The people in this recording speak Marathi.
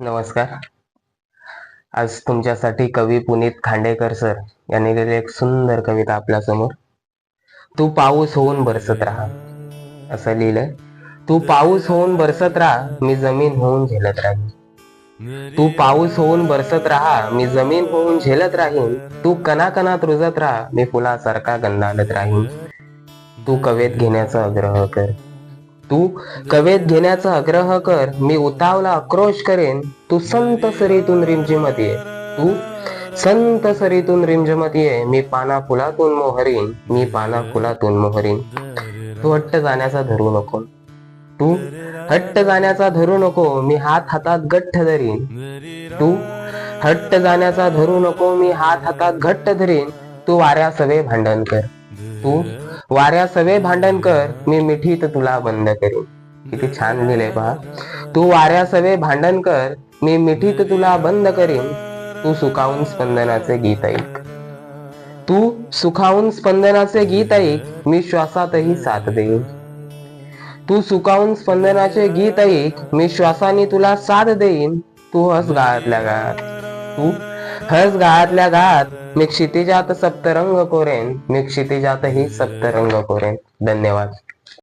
नमस्कार. आज तुमच्यासाठी कवी पुनीत खांडेकर सर यांनी लिहिलेली एक सुंदर कविता आपल्यासमोर तू पाऊस होऊन बरसत राहा असं लिहिलंय. तू पाऊस होऊन बरसत राहा मी जमीन होऊन झेलत राहीन. तू पाऊस होऊन बरसत राहा मी जमीन होऊन झेलत राहीन. तू कणाकणात रुजत राहा मी फुलासारखा गंधालत राहीन. तू कवेत घेण्याचा आग्रह कर तू कवेत घेण्याचा आग्रह कर मी उतावला आक्रोश करेन. तू संत सरीतून रिमझिमत ये. तू संत सरीतून रिमझिमत ये. मी पाना फुलातून मोहरीन. मी पाना फुलातून मोहरीन. तू हट्ट जाण्याचा धरू नको. तू हट्ट जाण्याचा धरू नको. मी हात हातात गठ्ठ धरीन. तू हट्ट जाण्याचा धरू नको. मी हात हातात घट्ट धरीन. तू वाऱ्या सवे भांडण कर. तू वाऱ्या सवे भांडण कर मी मिठीत तुला बंद करीन. किती छान लिहिलंय पहा तू वाऱ्या सवे भांडण कर मी मिठीत तुला बंद करीन. तू सुखावून स्पंदनाचे गीत ऐक. तू सुखावून स्पंदनाचे गीत ऐक मी श्वासातही साथ देईन. तू सुखावून स्पंदनाचे गीत ऐक मी श्वासाने तुला साथ देईन. तू हस गाळातल्या गाळात तू हस गाळातल्या गाळात मी क्षितिजात सप्तरंग कोरेन मी क्षितिजातही सप्तरंग कोरेन. धन्यवाद.